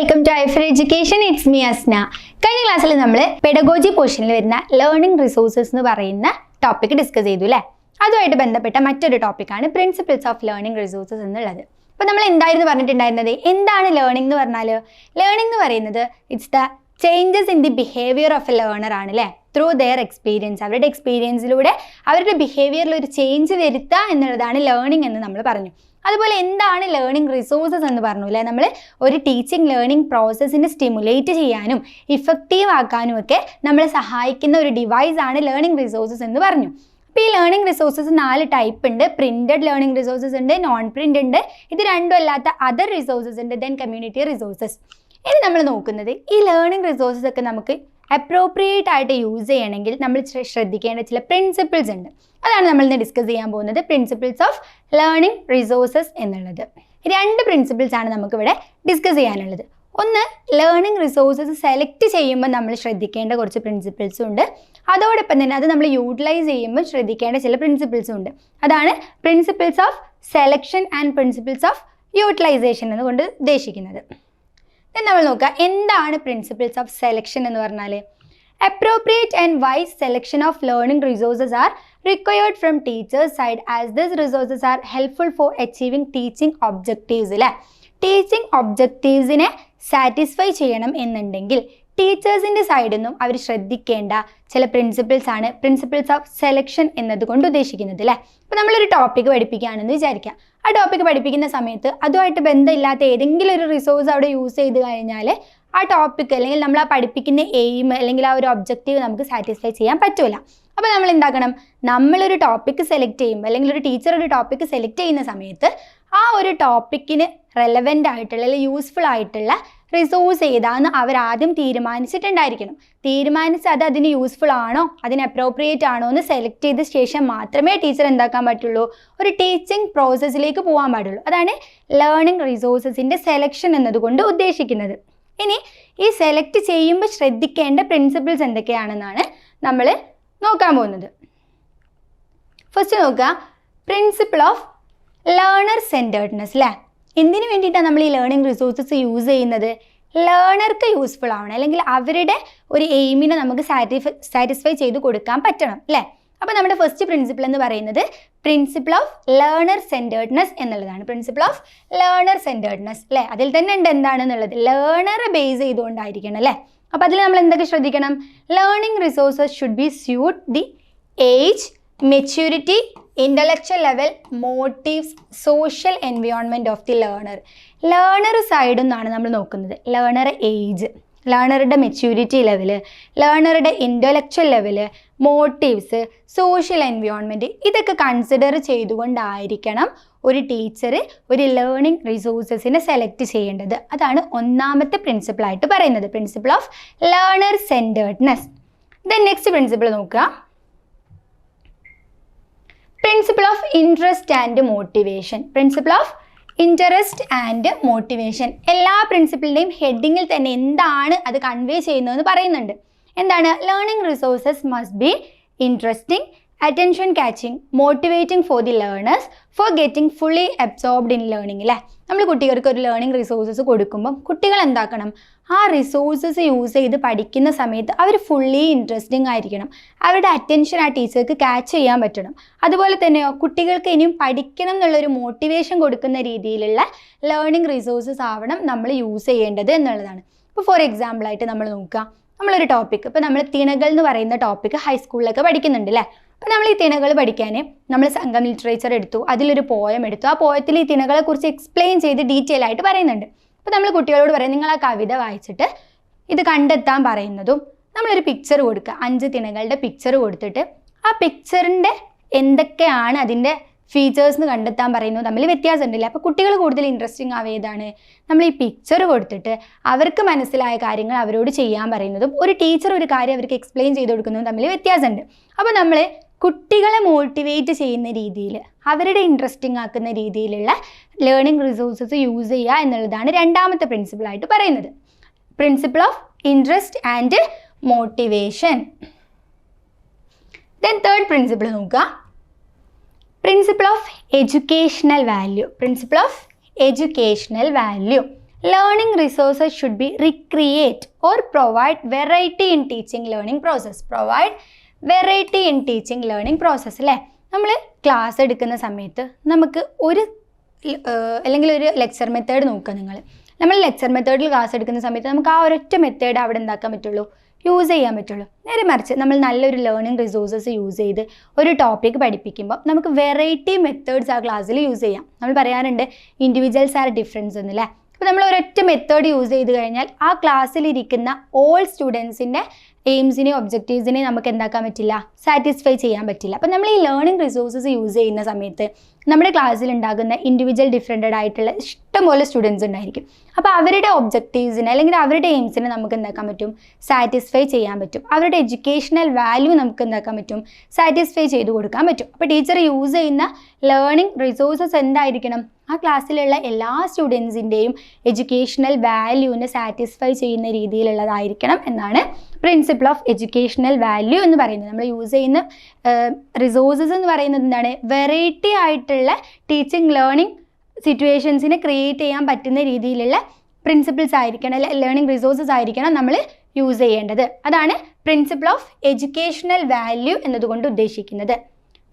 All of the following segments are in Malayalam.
Welcome to Ifer for education it's me Asna കഴിഞ്ഞ ക്ലാസ്സിൽ നമ്മൾ പെഡഗോജി പോർഷനിൽ വരുന്ന ലേണിംഗ് റിസോഴ്സസ് എന്ന് പറയുന്ന ടോപ്പിക് ഡിസ്കസ് ചെയ്തു അല്ലേ അതുമായിട്ട് ബന്ധപ്പെട്ട മറ്റൊരു ടോപ്പിക്കാണ് പ്രിൻസിപ്പിൾസ് ഓഫ് ലേണിംഗ് റിസോഴ്സസ് എന്നുള്ളത്. അപ്പോൾ നമ്മൾ എന്തായിരുന്നു പറഞ്ഞിട്ടുണ്ടായിരുന്നത്? എന്താണ് ലേണിംഗ് എന്ന് പറഞ്ഞാൽ ലേണിംഗ് എന്ന് പറയുന്നത് it's the changes in the behaviour of a learner ആണ് അല്ലേ ത്രൂ ദെയർ എക്സ്പീരിയൻസ് അവരുടെ എക്സ്പീരിയൻസിലൂടെ അവരുടെ ബിഹേവിയറിൽ ഒരു ചേഞ്ച് വരുത്തുക എന്നുള്ളതാണ് ലേണിംഗ് എന്ന് നമ്മൾ പറഞ്ഞു. അതുപോലെ എന്താണ് ലേണിംഗ് റിസോഴ്സസ് എന്ന് പറഞ്ഞു അല്ലേ? നമ്മൾ ഒരു ടീച്ചിങ് ലേണിംഗ് പ്രോസസ്സിനെ സ്റ്റിമുലേറ്റ് ചെയ്യാനും ഇഫക്റ്റീവ് ആക്കാനും ഒക്കെ നമ്മളെ സഹായിക്കുന്ന ഒരു ഡിവൈസ് ആണ് ലേണിംഗ് റിസോഴ്സസ് എന്ന് പറഞ്ഞു. അപ്പോൾ ഈ ലേണിംഗ് റിസോഴ്സസ് നാല് ടൈപ്പ് ഉണ്ട്. പ്രിന്റഡ് ലേണിംഗ് റിസോഴ്സസ് ഉണ്ട് നോൺ പ്രിന്റ് ഉണ്ട്. ഇത് രണ്ടും അല്ലാത്ത അതർ റിസോഴ്സസ് ഉണ്ട് ദെൻ കമ്മ്യൂണിറ്റി റിസോഴ്സസ് ഇനി നമ്മൾ നോക്കുന്നത് ഈ ലേണിംഗ് റിസോഴ്സസ് ഒക്കെ നമുക്ക് അപ്രോപ്രിയേറ്റ് ആയിട്ട് യൂസ് ചെയ്യണമെങ്കിൽ നമ്മൾ ശ്രദ്ധിക്കേണ്ട ചില പ്രിൻസിപ്പിൾസ് ഉണ്ട്. അതാണ് നമ്മൾ ഇന്ന് ഡിസ്കസ് ചെയ്യാൻ പോകുന്നത്. പ്രിൻസിപ്പിൾസ് ഓഫ് ലേണിംഗ് റിസോഴ്സസ് എന്നുള്ളത്. രണ്ട് പ്രിൻസിപ്പിൾസ് ആണ് നമുക്കിവിടെ ഡിസ്കസ് ചെയ്യാനുള്ളത്. ഒന്ന് ലേണിംഗ് റിസോഴ്സസ് സെലക്ട് ചെയ്യുമ്പോൾ നമ്മൾ ശ്രദ്ധിക്കേണ്ട കുറച്ച് പ്രിൻസിപ്പിൾസും ഉണ്ട്. അതോടൊപ്പം തന്നെ അത് നമ്മൾ യൂട്ടിലൈസ് ചെയ്യുമ്പോൾ ശ്രദ്ധിക്കേണ്ട ചില പ്രിൻസിപ്പിൾസും ഉണ്ട്. അതാണ് principles of selection and principles of utilisation എന്നുകൊണ്ട് ഉദ്ദേശിക്കുന്നത്. നമ്മൾ നോക്കുക എന്താണ് പ്രിൻസിപ്പിൾസ് ഓഫ് സെലക്ഷൻ എന്ന് പറഞ്ഞാൽ appropriate and wise selection of learning resources are required from teachers side as this resources are helpful for achieving teaching objectives അല്ലേ ടീച്ചിങ് ഒബ്ജക്റ്റീവ്സിനെ സാറ്റിസ്ഫൈ ചെയ്യണം എന്നുണ്ടെങ്കിൽ ടീച്ചേഴ്സിന്റെ സൈഡിൽ നിന്നും അവർ ശ്രദ്ധിക്കേണ്ട ചില പ്രിൻസിപ്പിൾസ് ആണ്. പ്രിൻസിപ്പിൾസ് ഓഫ് സെലക്ഷൻ എന്നതുകൊണ്ട് ഉദ്ദേശിക്കുന്നത് അല്ലേ അപ്പോൾ നമ്മളൊരു ടോപ്പിക് പഠിപ്പിക്കുകയാണെന്ന് വിചാരിക്കാം. ആ ടോപ്പിക് പഠിപ്പിക്കുന്ന സമയത്ത് അതുമായിട്ട് ബന്ധമില്ലാത്ത ഏതെങ്കിലും ഒരു റിസോഴ്സ് അവിടെ യൂസ് ചെയ്ത് കഴിഞ്ഞാൽ ആ ടോപ്പിക് അല്ലെങ്കിൽ നമ്മൾ ആ പഠിപ്പിക്കുന്ന എയിം അല്ലെങ്കിൽ ആ ഒരു ഒബ്ജക്റ്റീവ് നമുക്ക് സാറ്റിസ്ഫൈ ചെയ്യാൻ പറ്റില്ല അപ്പോൾ നമ്മൾ എന്താക്കണം? നമ്മളൊരു ടോപ്പിക്ക് സെലക്ട് ചെയ്യുമ്പോൾ അല്ലെങ്കിൽ ഒരു ടീച്ചർ ഒരു ടോപ്പിക്ക് സെലക്ട് ചെയ്യുന്ന സമയത്ത് ആ ഒരു ടോപ്പിക്കിന് റെലവെന്റ് ആയിട്ടുള്ള അല്ലെങ്കിൽ യൂസ്ഫുൾ ആയിട്ടുള്ള റിസോഴ്സ് ഏതാന്ന് അവരാദ്യം തീരുമാനിച്ചിട്ടുണ്ടായിരിക്കണം. തീരുമാനിച്ച് അത് അതിന് യൂസ്ഫുൾ ആണോ അതിന് അപ്രോപ്രിയേറ്റ് ആണോ എന്ന് സെലക്ട് ചെയ്ത ശേഷം മാത്രമേ ടീച്ചർ എന്താക്കാൻ പറ്റുള്ളൂ. ഒരു ടീച്ചിങ് പ്രോസസ്സിലേക്ക് പോകാൻ പാടുള്ളൂ. അതാണ് ലേണിംഗ് റിസോഴ്സസിന്റെ സെലക്ഷൻ എന്നതുകൊണ്ട് ഉദ്ദേശിക്കുന്നത്. ഇനി ഈ സെലക്ട് ചെയ്യുമ്പോൾ ശ്രദ്ധിക്കേണ്ട പ്രിൻസിപ്പിൾസ് എന്തൊക്കെയാണെന്നാണ് നമ്മൾ നോക്കാൻ പോകുന്നത്. ഫസ്റ്റ് നോക്കുക പ്രിൻസിപ്പിൾ ഓഫ് ലേണർ സെന്റേർഡ്നെസ് അല്ലേ എന്തിനു വേണ്ടിയിട്ടാണ് നമ്മൾ ഈ ലേണിംഗ് റിസോഴ്സസ് യൂസ് ചെയ്യുന്നത്? ലേണർക്ക് യൂസ്ഫുൾ ആവണം. അല്ലെങ്കിൽ അവരുടെ ഒരു എയിമിനെ നമുക്ക് സാറ്റിഫൈ സാറ്റിസ്ഫൈ ചെയ്ത് കൊടുക്കാൻ പറ്റണം അല്ലേ അപ്പോൾ നമ്മുടെ ഫസ്റ്റ് പ്രിൻസിപ്പിൾ എന്ന് പറയുന്നത് പ്രിൻസിപ്പിൾ ഓഫ് ലേണർ സെന്റേർഡ്നെസ് എന്നുള്ളതാണ്. പ്രിൻസിപ്പിൾ ഓഫ് ലേണർ സെന്റേർഡ്നെസ് അല്ലേ അതിൽ തന്നെ ഉണ്ട് എന്താണെന്നുള്ളത് ലേണറെ ബേസ് ചെയ്തുകൊണ്ടായിരിക്കണം അല്ലേ അപ്പോൾ അതിൽ നമ്മൾ എന്തൊക്കെ ശ്രദ്ധിക്കണം? Learning resources should be suit the age maturity intellectual level motives social environment of the learner learner സൈഡിൽ നിന്നാണ് നമ്മൾ നോക്കുന്നത്. ലേണർ ഏജ് ലേണറുടെ maturity level ലേണറുടെ intellectual level motives social environment ഇതൊക്കെ കൺസിഡർ ചെയ്തുകൊണ്ടായിരിക്കണം ഒരു ടീച്ചർ ഒരു ലേണിംഗ് റിസോഴ്സസിനെ സെലക്ട് ചെയ്യേണ്ടത്. അതാണ് ഒന്നാമത്തെ പ്രിൻസിപ്പിളായിട്ട് പറയുന്നത്. Principle of learner centredness then next principle നോക്കുക. Principle of interest and motivation principle of interest and motivation എല്ലാ പ്രിൻസിപ്പിളിന്റെയും ഹെഡിങ്ങിൽ തന്നെ എന്താണ് അത് കൺവേ ചെയ്യുന്നതെന്ന് പറയുന്നുണ്ട്. എന്താണ്? Learning resources must be interesting attention catching motivating for the learners for getting fully absorbed in learning അല്ലേ നമ്മൾ കുട്ടികൾക്ക് ഒരു ലേണിംഗ് റിസോഴ്സസ് കൊടുക്കുമ്പം കുട്ടികൾ എന്താക്കണം? ആ റിസോഴ്സസ് യൂസ് ചെയ്ത് പഠിക്കുന്ന സമയത്ത് അവർ ഫുള്ളി ഇൻട്രസ്റ്റിംഗ് ആയിരിക്കണം. അവരുടെ അറ്റൻഷൻ ആ ടീച്ചർക്ക് ക്യാച്ച് ചെയ്യാൻ പറ്റണം. അതുപോലെ തന്നെ കുട്ടികൾക്ക് ഇനിയും പഠിക്കണം എന്നുള്ളൊരു മോട്ടിവേഷൻ കൊടുക്കുന്ന രീതിയിലുള്ള ലേണിംഗ് റിസോഴ്സസ് ആവണം നമ്മൾ യൂസ് ചെയ്യേണ്ടത് എന്നുള്ളതാണ്. ഇപ്പോൾ ഫോർ എക്സാമ്പിളായിട്ട് നമ്മൾ നോക്കുക. നമ്മളൊരു ടോപ്പിക് ഇപ്പോൾ നമ്മൾ തിണകൾ എന്ന് പറയുന്ന ടോപ്പിക്ക് ഹൈസ്കൂളിലൊക്കെ പഠിക്കുന്നുണ്ട് അല്ലേ അപ്പോൾ നമ്മൾ ഈ തിണകൾ പഠിക്കാൻ നമ്മൾ സംഘം ലിറ്ററേച്ചർ എടുത്തു അതിലൊരു പോയം എടുത്തു. ആ പോയത്തിൽ ഈ തിണകളെക്കുറിച്ച് എക്സ്പ്ലെയിൻ ചെയ്ത് ഡീറ്റെയിൽ ആയിട്ട് പറയുന്നുണ്ട്. അപ്പോൾ നമ്മൾ കുട്ടികളോട് പറയും നിങ്ങൾ ആ കവിത വായിച്ചിട്ട് ഇത് കണ്ടെത്താൻ പറയുന്നതും നമ്മളൊരു പിക്ചർ കൊടുക്കുക. അഞ്ച് തിണകളുടെ പിക്ചർ കൊടുത്തിട്ട് ആ പിക്ചറിന്റെ എന്തൊക്കെയാണ് അതിന്റെ ഫീച്ചേഴ്സ് എന്ന് കണ്ടെത്താൻ പറയുന്നത് തമ്മിൽ വ്യത്യാസം ഉണ്ടല്ലേ അപ്പോൾ കുട്ടികൾ കൂടുതൽ ഇൻട്രസ്റ്റിംഗ് ആവേതാണ് നമ്മൾ ഈ പിക്ചർ കൊടുത്തിട്ട് അവർക്ക് മനസ്സിലായ കാര്യങ്ങൾ അവരോട് ചെയ്യാൻ പറയുന്നതും ഒരു ടീച്ചർ ഒരു കാര്യം അവർക്ക് എക്സ്പ്ലെയിൻ ചെയ്ത് കൊടുക്കുന്നതും തമ്മിൽ വ്യത്യാസമുണ്ട്. അപ്പോൾ നമ്മൾ കുട്ടികളെ മോട്ടിവേറ്റ് ചെയ്യുന്ന രീതിയിൽ അവരുടെ ഇൻട്രസ്റ്റിംഗ് ആക്കുന്ന രീതിയിലുള്ള ലേണിംഗ് റിസോഴ്സസ് യൂസ് ചെയ്യുക എന്നുള്ളതാണ് രണ്ടാമത്തെ പ്രിൻസിപ്പിളായിട്ട് പറയുന്നത്. Principle of interest and motivation then third principle നോക്കുക. Principle of educational value principle of educational value learning resources should be recreate or provide variety in teaching learning process provide variety in teaching learning process അല്ലേ? നമ്മൾ ക്ലാസ് എടുക്കുന്ന സമയത്ത് നമുക്ക് ഒരു അല്ലെങ്കിൽ ഒരു ലെക്ചർ മെത്തേഡ് നോക്കുക നിങ്ങൾ. നമ്മൾ ലെക്ചർ മെത്തേഡിൽ ക്ലാസ് എടുക്കുന്ന സമയത്ത് നമുക്ക് ആ ഒരൊറ്റ മെത്തേഡ് അവിടെ എന്താക്കാൻ പറ്റുള്ളൂ? യൂസ് ചെയ്യാൻ പറ്റുള്ളൂ. നേരെ മറിച്ച് നമ്മൾ നല്ലൊരു ലേണിംഗ് റിസോഴ്സസ് യൂസ് ചെയ്ത് ഒരു ടോപ്പിക് പഠിപ്പിക്കുമ്പോൾ നമുക്ക് വെറൈറ്റി മെത്തേഡ്സ് ആ ക്ലാസ്സിൽ യൂസ് ചെയ്യാം. നമ്മൾ പറയാറുണ്ട് ഇൻഡിവിജ്വൽസ് ആർ ഡിഫറൻസ് എന്നല്ലേ അപ്പോൾ നമ്മൾ ഒരൊറ്റ മെത്തേഡ് യൂസ് ചെയ്ത് കഴിഞ്ഞാൽ ആ ക്ലാസ്സിലിരിക്കുന്ന ഓൾ സ്റ്റുഡൻസിന്റെ എയിംസിനെയും ഒബ്ജക്റ്റീവ്സിനെയും നമുക്ക് എന്താക്കാൻ പറ്റില്ല? സാറ്റിസ്ഫൈ ചെയ്യാൻ പറ്റില്ല. അപ്പം നമ്മൾ ഈ ലേണിംഗ് റിസോഴ്സസ് യൂസ് ചെയ്യുന്ന സമയത്ത് നമ്മുടെ ക്ലാസ്സിൽ ഉണ്ടാകുന്ന ഇൻഡിവിജ്വൽ ഡിഫറെന്റഡ് ആയിട്ടുള്ള ഇഷ്ടംപോലെ സ്റ്റുഡൻസ് ഉണ്ടായിരിക്കും. അപ്പോൾ അവരുടെ ഒബ്ജക്റ്റീവ്സിന് അല്ലെങ്കിൽ അവരുടെ എയിംസിന് നമുക്ക് എന്താക്കാൻ പറ്റും? സാറ്റിസ്ഫൈ ചെയ്യാൻ പറ്റും. അവരുടെ എഡ്യൂക്കേഷണൽ വാല്യൂ നമുക്ക് എന്താക്കാൻ പറ്റും? സാറ്റിസ്ഫൈ ചെയ്ത് കൊടുക്കാൻ പറ്റും. അപ്പോൾ ടീച്ചർ യൂസ് ചെയ്യുന്ന ലേണിംഗ് റിസോഴ്സസ് എന്തായിരിക്കണം? ആ ക്ലാസ്സിലുള്ള എല്ലാ സ്റ്റുഡൻസിന്റെയും എഡ്യൂക്കേഷണൽ വാല്യൂവിനെ സാറ്റിസ്ഫൈ ചെയ്യുന്ന രീതിയിലുള്ളതായിരിക്കണം എന്നാണ് പ്രിൻസിപ്പിൾ ഓഫ് എഡ്യൂക്കേഷണൽ വാല്യൂ എന്ന് പറയുന്നത്. നമ്മൾ യൂസ് ചെയ്യുന്ന റിസോഴ്സസ് എന്ന് പറയുന്നത് എന്താണ്? വെറൈറ്റി ആയിട്ടുള്ള ടീച്ചിങ് ലേണിംഗ് സിറ്റുവേഷൻസിനെ ക്രിയേറ്റ് ചെയ്യാൻ പറ്റുന്ന രീതിയിലുള്ള പ്രിൻസിപ്പിൾസ് ആയിരിക്കണം അല്ലെ ലേണിംഗ് റിസോഴ്സസ് ആയിരിക്കണം നമ്മൾ യൂസ് ചെയ്യേണ്ടത്. അതാണ് പ്രിൻസിപ്പിൾ ഓഫ് എഡ്യൂക്കേഷണൽ വാല്യൂ എന്നതുകൊണ്ട് ഉദ്ദേശിക്കുന്നത്.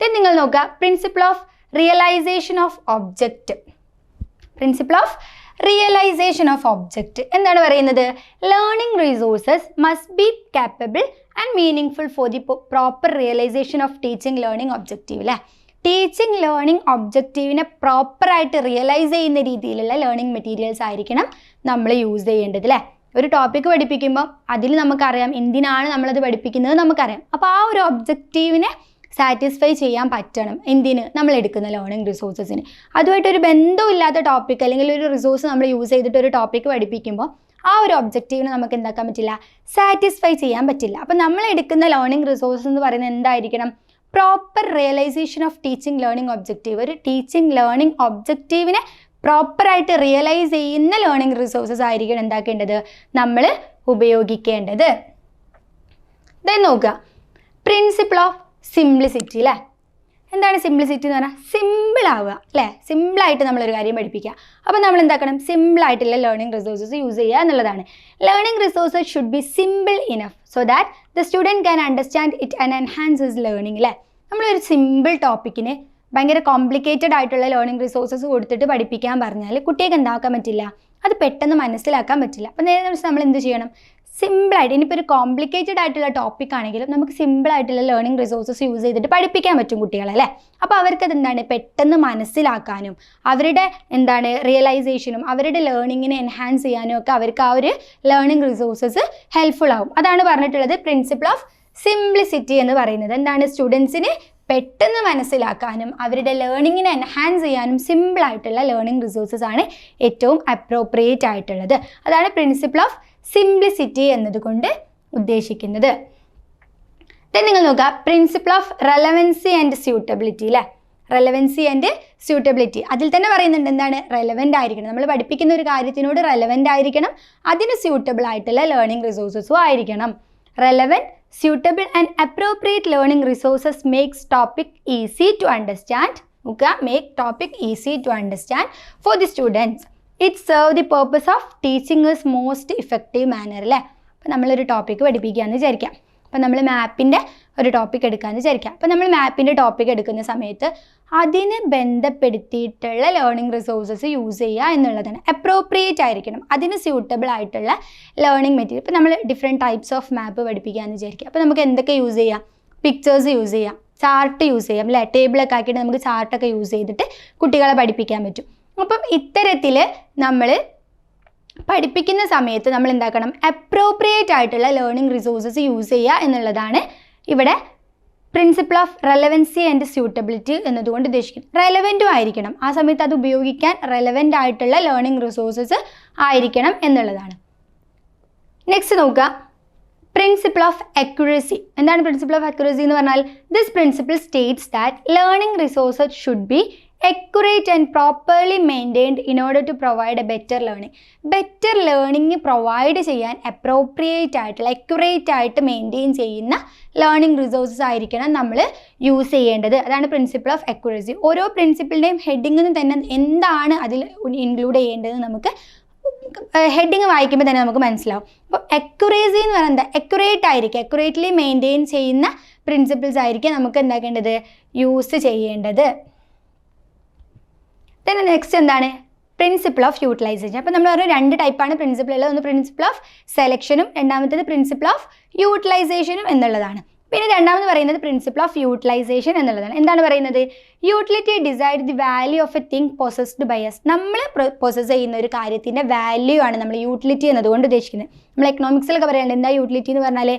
ദെൻ നിങ്ങൾ നോക്കുക principle of realisation of object principle of realisation of object എന്താണ് പറയുന്നത്? Learning resources must be capable and meaningful for the proper realisation of teaching learning objective അല്ലേ ടീച്ചിങ് ലേണിംഗ് ഒബ്ജക്റ്റീവിനെ പ്രോപ്പറായിട്ട് റിയലൈസ് ചെയ്യുന്ന രീതിയിലുള്ള ലേണിംഗ് മെറ്റീരിയൽസ് ആയിരിക്കണം നമ്മൾ യൂസ് ചെയ്യേണ്ടത് അല്ലേ ഒരു ടോപ്പിക്ക് പഠിപ്പിക്കുമ്പോൾ അതിൽ നമുക്കറിയാം എന്തിനാണ് നമ്മളത് പഠിപ്പിക്കുന്നത് നമുക്കറിയാം. അപ്പോൾ ആ ഒരു ഒബ്ജക്റ്റീവിനെ സാറ്റിസ്ഫൈ ചെയ്യാൻ പറ്റണം. എന്തിന്? നമ്മൾ എടുക്കുന്ന ലേണിംഗ് റിസോഴ്സസിന് അതുമായിട്ടൊരു ബന്ധമില്ലാത്ത ടോപ്പിക് അല്ലെങ്കിൽ ഒരു റിസോഴ്സ് നമ്മൾ യൂസ് ചെയ്തിട്ട് ഒരു ടോപ്പിക്ക് പഠിപ്പിക്കുമ്പോൾ ആ ഒരു ഒബ്ജക്റ്റീവിനെ നമുക്ക് എന്താക്കാൻ പറ്റില്ല? സാറ്റിസ്ഫൈ ചെയ്യാൻ പറ്റില്ല. അപ്പം നമ്മൾ എടുക്കുന്ന ലേണിംഗ് റിസോഴ്സ് എന്ന് പറയുന്നത് എന്തായിരിക്കണം? Proper realisation of teaching learning objective ഒരു ടീച്ചിങ് ലേണിംഗ് ഒബ്ജക്റ്റീവിനെ പ്രോപ്പറായിട്ട് റിയലൈസ് ചെയ്യുന്ന ലേണിംഗ് റിസോഴ്സസ് ആയിരിക്കണം എന്താക്കേണ്ടത്? നമ്മൾ ഉപയോഗിക്കേണ്ടത്. ദെൻ നോക്കുക. പ്രിൻസിപ്പിൾ ഓഫ് സിംപ്ലിസിറ്റി അല്ലേ എന്താണ് സിംപ്ലിസിറ്റി എന്ന് പറഞ്ഞാൽ സിമ്പിൾ ആവുക അല്ലേ സിമ്പിളായിട്ട് നമ്മളൊരു കാര്യം പഠിപ്പിക്കുക. അപ്പോൾ നമ്മൾ എന്താക്കണം? സിമ്പിളായിട്ടുള്ള ലേണിംഗ് റിസോഴ്സസ് യൂസ് ചെയ്യുക എന്നുള്ളതാണ്. Learning resources should be simple enough so that the student can understand it and enhance his learning അല്ലേ നമ്മളൊരു സിമ്പിൾ ടോപ്പിക്കിന് ഭയങ്കര കോംപ്ലിക്കേറ്റഡ് ആയിട്ടുള്ള ലേണിംഗ് റിസോഴ്സസ് കൊടുത്തിട്ട് പഠിപ്പിക്കാൻ പറഞ്ഞാൽ കുട്ടികൾക്ക് എന്താക്കാൻ പറ്റില്ല? അത് പെട്ടെന്ന് മനസ്സിലാക്കാൻ പറ്റില്ല. അപ്പോൾ നേരെ നമ്മൾ എന്ത് ചെയ്യണം? സിമ്പിളായിട്ട് ഇനിയിപ്പോൾ ഒരു കോംപ്ലിക്കേറ്റഡ് ആയിട്ടുള്ള ടോപ്പിക് ആണെങ്കിലും നമുക്ക് സിമ്പിൾ ആയിട്ടുള്ള ലേണിംഗ് റിസോഴ്സസ് യൂസ് ചെയ്തിട്ട് പഠിപ്പിക്കാൻ പറ്റും കുട്ടികളെ അല്ലേ? അപ്പോൾ അവർക്കത് എന്താണ് പെട്ടെന്ന് മനസ്സിലാക്കാനും അവരുടെ എന്താണ് റിയലൈസേഷനും അവരുടെ ലേണിങ്ങിനെ എൻഹാൻസ് ചെയ്യാനും ഒക്കെ അവർക്ക് ആ ഒരു ലേണിംഗ് റിസോഴ്സസ് ഹെൽപ്ഫുൾ ആവും. അതാണ് പറഞ്ഞിട്ടുള്ളത് പ്രിൻസിപ്പിൾ ഓഫ് സിംപ്ലിസിറ്റി എന്ന് പറയുന്നത്. എന്താണ് സ്റ്റുഡൻസിന് പെട്ടെന്ന് മനസ്സിലാക്കാനും അവരുടെ ലേണിങ്ങിനെ എൻഹാൻസ് ചെയ്യാനും സിമ്പിളായിട്ടുള്ള ലേണിംഗ് റിസോഴ്സസ് ആണ് ഏറ്റവും അപ്രോപ്രിയേറ്റ് ആയിട്ടുള്ളത്. അതാണ് പ്രിൻസിപ്പിൾ ഓഫ് സിംപ്ലിസിറ്റി എന്നതുകൊണ്ട് ഉദ്ദേശിക്കുന്നത്. നിങ്ങൾ നോക്കുക principle of relevancy and suitability അല്ലേ റെലവൻസി ആൻഡ് സ്യൂട്ടബിലിറ്റി അതിൽ തന്നെ പറയുന്നുണ്ട് എന്താണ്? റെലവന്റ് ആയിരിക്കണം. നമ്മൾ പഠിപ്പിക്കുന്ന ഒരു കാര്യത്തിനോട് റെലവന്റ് ആയിരിക്കണം. അതിന് സ്യൂട്ടബിൾ ആയിട്ടുള്ള ലേണിംഗ് റിസോഴ്സസും ആയിരിക്കണം. Relevant suitable and appropriate learning resources makes topic easy to understand നോക്കുക make topic easy to understand for the students. It serve the purpose of teaching is most effective manner അല്ലേ അപ്പോൾ നമ്മളൊരു ടോപ്പിക്ക് പഠിപ്പിക്കുകയെന്ന് വിചാരിക്കാം. അപ്പോൾ നമ്മൾ മാപ്പിന്റെ ഒരു ടോപ്പിക് എടുക്കാമെന്ന് വിചാരിക്കാം. അപ്പോൾ നമ്മൾ മാപ്പിന്റെ ടോപ്പിക് എടുക്കുന്ന സമയത്ത് അതിന് ബന്ധപ്പെടുത്തിയിട്ടുള്ള ലേണിംഗ് റിസോഴ്സസ് യൂസ് ചെയ്യുക എന്നുള്ളതാണ്. അപ്രോപ്രിയേറ്റ് ആയിരിക്കണം. അതിന് സ്യൂട്ടബിൾ ആയിട്ടുള്ള ലേണിംഗ് മെറ്റീരിയൽ ഇപ്പോൾ നമ്മൾ ഡിഫറെന്റ് ടൈപ്സ് ഓഫ് മാപ്പ് പഠിപ്പിക്കുകയെന്ന് വിചാരിക്കുക അപ്പോൾ നമുക്ക് എന്തൊക്കെ യൂസ് ചെയ്യാം? പിക്ചേഴ്സ് യൂസ് ചെയ്യാം. ചാർട്ട് യൂസ് ചെയ്യാം അല്ലേ ടേബിളൊക്കെ ആക്കിയിട്ട് നമുക്ക് ചാർട്ടൊക്കെ യൂസ് ചെയ്തിട്ട് കുട്ടികളെ പഠിപ്പിക്കാൻ പറ്റും. അപ്പം ഇത്തരത്തിൽ നമ്മൾ പഠിപ്പിക്കുന്ന സമയത്ത് നമ്മൾ എന്താക്കണം അപ്രോപ്രിയേറ്റ് ആയിട്ടുള്ള ലേണിംഗ് റിസോഴ്സസ് യൂസ് ചെയ്യുക എന്നുള്ളതാണ് ഇവിടെ principle of relevancy and suitability എന്നതുകൊണ്ട് ഉദ്ദേശിക്കുന്നത്. റെലവന്റും ആയിരിക്കണം. ആ സമയത്ത് അത് ഉപയോഗിക്കാൻ റെലവന്റ് ആയിട്ടുള്ള ലേണിംഗ് റിസോഴ്സസ് ആയിരിക്കണം എന്നുള്ളതാണ്. നെക്സ്റ്റ് നോക്കുക. പ്രിൻസിപ്പിൾ ഓഫ് അക്യുറസി എന്താണ് പ്രിൻസിപ്പിൾ ഓഫ് അക്യുറസി എന്ന് പറഞ്ഞാൽ? This principle states that learning resources should be accurate and properly maintained in order to provide a better learning better learning provide ചെയ്യാൻ അപ്രോപ്രിയേറ്റ് ആയിട്ടുള്ള അക്യുറേറ്റ് ആയിട്ട് മെയിന്റെയിൻ ചെയ്യുന്ന ലേണിംഗ് റിസോഴ്സസ് ആയിരിക്കണം നമ്മൾ യൂസ് ചെയ്യേണ്ടത്. അതാണ് പ്രിൻസിപ്പിൾ ഓഫ് അക്യുറസി ഓരോ പ്രിൻസിപ്പിളിന്റെയും ഹെഡിങ്ങിന് തന്നെ എന്താണ് അതിൽ ഇൻക്ലൂഡ് ചെയ്യേണ്ടത് നമുക്ക് ഹെഡിങ് വായിക്കുമ്പോൾ തന്നെ നമുക്ക് മനസ്സിലാവും. അപ്പോൾ അക്യുറേസി എന്ന് പറയുന്നത് അക്യുറേറ്റ് ആയിരിക്കും അക്യുറേറ്റ്ലി മെയിന്റെയിൻ ചെയ്യുന്ന പ്രിൻസിപ്പിൾസ് ആയിരിക്കും നമുക്ക് എന്താക്കേണ്ടത്? യൂസ് ചെയ്യേണ്ടത്. Then നെക്സ്റ്റ് എന്താണ്? പ്രിൻസിപ്പിൾ ഓഫ് യൂട്ടിലൈസേഷൻ അപ്പോൾ നമ്മൾ പറഞ്ഞു രണ്ട് ടൈപ്പാണ് പ്രിൻസിപ്പിൾ ഉള്ളത്. ഒന്ന് പ്രിൻസിപ്പിൾ ഓഫ് സെലക്ഷനും രണ്ടാമത്തേത് പ്രിൻസിപ്പിൾ ഓഫ് യൂട്ടിലൈസേഷനും എന്നുള്ളതാണ്. പിന്നെ രണ്ടാമത് പറയുന്നത് പ്രിൻസിപ്പിൾ ഓഫ് യൂട്ടിലൈസേഷൻ എന്നുള്ളതാണ്. എന്താണ് പറയുന്നത്? Utility decide the value of a thing possessed by us നമ്മൾ പൊസസ് ചെയ്യുന്ന ഒരു കാര്യത്തിന്റെ വാല്യൂ ആണ് നമ്മൾ യൂട്ടിലിറ്റി എന്നതുകൊണ്ട് ഉദ്ദേശിക്കുന്നത്. നമ്മൾ എക്കണോമിക്സിലൊക്കെ പറയുന്നത് എന്താ യൂട്ടിലിറ്റി എന്ന് പറഞ്ഞാൽ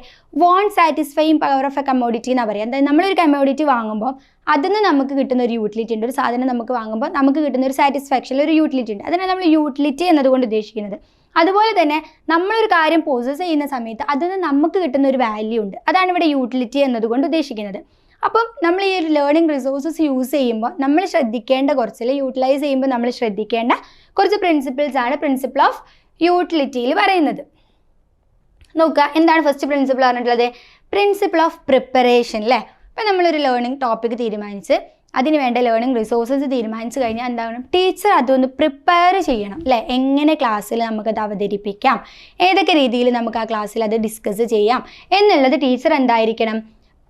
want satisfying power of a commodity എന്നാണ് പറയുക എന്താ നമ്മളൊരു കമ്മോഡിറ്റി വാങ്ങുമ്പോൾ അതിന് നമുക്ക് കിട്ടുന്ന ഒരു യൂട്ടിലിറ്റി ഉണ്ട്. ഒരു സാധനം നമുക്ക് വാങ്ങുമ്പോൾ നമുക്ക് കിട്ടുന്ന ഒരു സാറ്റിസ്ഫാക്ഷൻ ഒരു യൂട്ടിലിറ്റി ഉണ്ട്. അതിനാണ് നമ്മൾ യൂട്ടിലിറ്റി എന്നതുകൊണ്ട് ഉദ്ദേശിക്കുന്നത്. അതുപോലെ തന്നെ നമ്മളൊരു കാര്യം പോസസ് ചെയ്യുന്ന സമയത്ത് അതിൽ നിന്ന് നമുക്ക് കിട്ടുന്ന ഒരു വാല്യൂ ഉണ്ട്. അതാണ് ഇവിടെ യൂട്ടിലിറ്റി എന്നതുകൊണ്ട് ഉദ്ദേശിക്കുന്നത്. അപ്പം നമ്മൾ ഈ ഒരു ലേണിംഗ് റിസോഴ്സസ് യൂസ് ചെയ്യുമ്പോൾ നമ്മൾ ശ്രദ്ധിക്കേണ്ട കുറച്ച് അല്ലെങ്കിൽ യൂട്ടിലൈസ് ചെയ്യുമ്പോൾ നമ്മൾ ശ്രദ്ധിക്കേണ്ട കുറച്ച് പ്രിൻസിപ്പിൾസ് ആണ് പ്രിൻസിപ്പിൾ ഓഫ് യൂട്ടിലിറ്റിയിൽ പറയുന്നത്. നോക്കുക എന്താണ് ഫസ്റ്റ് പ്രിൻസിപ്പിൾ പറഞ്ഞിട്ടുള്ളത്? പ്രിൻസിപ്പിൾ ഓഫ് പ്രിപ്പറേഷൻ അല്ലേ ഇപ്പം നമ്മളൊരു ലേണിംഗ് ടോപ്പിക് തീരുമാനിച്ച് അതിന് വേണ്ട ലേണിംഗ് റിസോഴ്സസ് തീരുമാനിച്ചു കഴിഞ്ഞാൽ എന്താണ് ടീച്ചർ അതൊന്ന് പ്രിപ്പയർ ചെയ്യണം അല്ലേ എങ്ങനെ ക്ലാസ്സിൽ നമുക്കത് അവതരിപ്പിക്കാം? ഏതൊക്കെ രീതിയിൽ നമുക്ക് ആ ക്ലാസ്സിൽ അത് ഡിസ്കസ് ചെയ്യാം? എന്നുള്ളത് ടീച്ചർ എന്തായിരിക്കണം?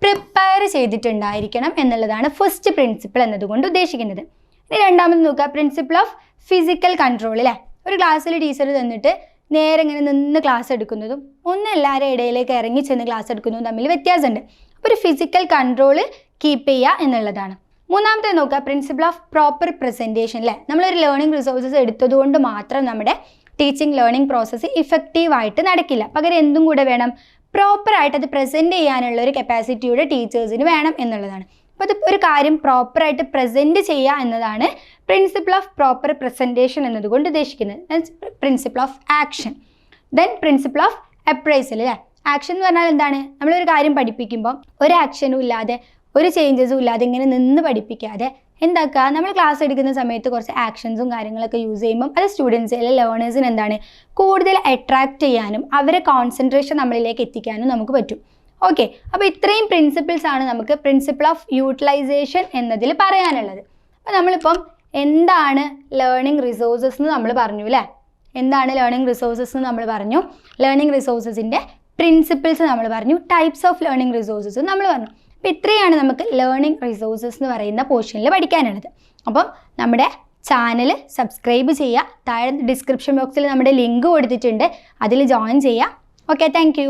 പ്രിപ്പയർ ചെയ്തിട്ടുണ്ടായിരിക്കണം എന്നുള്ളതാണ് ഫസ്റ്റ് പ്രിൻസിപ്പിൾ എന്നതുകൊണ്ട് ഉദ്ദേശിക്കുന്നത്. ഇനി രണ്ടാമത് നോക്കുക. പ്രിൻസിപ്പിൾ ഓഫ് ഫിസിക്കൽ കൺട്രോൾ അല്ലേ ഒരു ക്ലാസ്സിൽ ടീച്ചർ തന്നിട്ട് നേരെ ഇങ്ങനെ നിന്ന് ക്ലാസ് എടുക്കുന്നതും ഒന്ന് എല്ലാവരുടെ ഇടയിലേക്ക് ഇറങ്ങി ചെന്ന് ക്ലാസ് എടുക്കുന്നതും തമ്മിൽ വ്യത്യാസമുണ്ട്. അപ്പോൾ ഒരു ഫിസിക്കൽ കൺട്രോൾ കീപ്പ് ചെയ്യുക എന്നുള്ളതാണ്. മൂന്നാമത്തെ നോക്കുക പ്രിൻസിപ്പിൾ ഓഫ് പ്രോപ്പർ പ്രസന്റേഷൻ അല്ലേ നമ്മളൊരു ലേണിംഗ് റിസോഴ്സസ് എടുത്തതുകൊണ്ട് മാത്രം നമ്മുടെ ടീച്ചിങ് ലേണിംഗ് പ്രോസസ്സ് ഇഫക്റ്റീവായിട്ട് നടക്കില്ല. പകരം എന്തും കൂടെ വേണം? പ്രോപ്പറായിട്ട് അത് പ്രസന്റ് ചെയ്യാനുള്ള ഒരു കപ്പാസിറ്റിയുടെ ടീച്ചേഴ്സിന് വേണം എന്നുള്ളതാണ്. അപ്പോൾ അത് ഒരു കാര്യം പ്രോപ്പറായിട്ട് പ്രസന്റ് ചെയ്യുക എന്നതാണ് പ്രിൻസിപ്പിൾ ഓഫ് പ്രോപ്പർ പ്രസന്റേഷൻ എന്നതുകൊണ്ട് ഉദ്ദേശിക്കുന്നത്. Principle of action then principle of appraisal അല്ലേ ആക്ഷൻ എന്ന് പറഞ്ഞാൽ എന്താണ്? നമ്മളൊരു കാര്യം പഠിപ്പിക്കുമ്പോൾ ഒരു ആക്ഷനും ഇല്ലാതെ ഒരു ചേഞ്ചസും ഇല്ലാതെ ഇങ്ങനെ നിന്ന് പഠിപ്പിക്കാതെ എന്താക്കുക നമ്മൾ ക്ലാസ് എടുക്കുന്ന സമയത്ത് കുറച്ച് ആക്ഷൻസും കാര്യങ്ങളൊക്കെ യൂസ് ചെയ്യുമ്പം അത് സ്റ്റുഡൻസ് അല്ലെങ്കിൽ ലേണേഴ്സിന് എന്താണ്? കൂടുതൽ അട്രാക്റ്റ് ചെയ്യാനും അവരെ കോൺസെൻട്രേഷൻ നമ്മളിലേക്ക് എത്തിക്കാനും നമുക്ക് പറ്റും. ഓക്കെ അപ്പോൾ ഇത്രയും പ്രിൻസിപ്പിൾസ് ആണ് നമുക്ക് പ്രിൻസിപ്പിൾ ഓഫ് യൂട്ടിലൈസേഷൻ എന്നതിൽ പറയാനുള്ളത്. അപ്പോൾ നമ്മളിപ്പം എന്താണ് ലേണിംഗ് റിസോഴ്സസ് എന്ന് നമ്മൾ പറഞ്ഞു അല്ലേ എന്താണ് ലേണിംഗ് റിസോഴ്സസ് എന്ന് നമ്മൾ പറഞ്ഞു? ലേണിംഗ് റിസോഴ്സസിന്റെ പ്രിൻസിപ്പിൾസ് നമ്മൾ പറഞ്ഞു. ടൈപ്സ് ഓഫ് ലേണിംഗ് റിസോഴ്സസ് നമ്മൾ പറഞ്ഞു. അപ്പോൾ ഇത്രയാണ് നമുക്ക് ലേണിംഗ് റിസോഴ്സസ് എന്ന് പറയുന്ന പോർഷനിൽ പഠിക്കാനുള്ളത്. അപ്പം നമ്മുടെ ചാനൽ സബ്സ്ക്രൈബ് ചെയ്യുക. താഴെ ഡിസ്ക്രിപ്ഷൻ ബോക്സിൽ നമ്മുടെ ലിങ്ക് കൊടുത്തിട്ടുണ്ട്. അതിൽ ജോയിൻ ചെയ്യുക. Okay thank